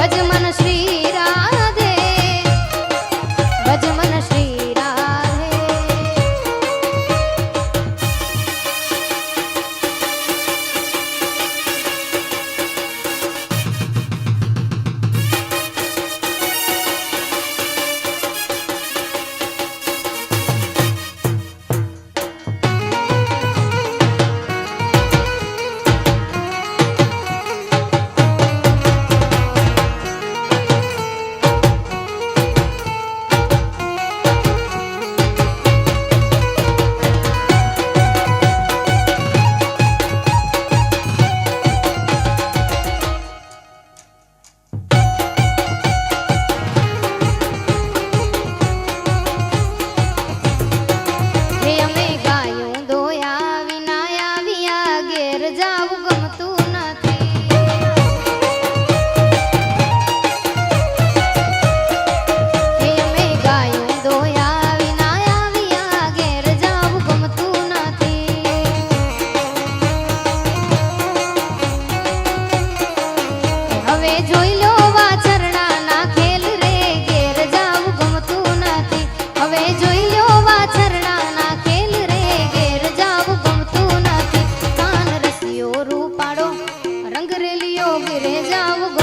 Вадима રૂપાળો રંગ રેલિયો ઘેરે જાવું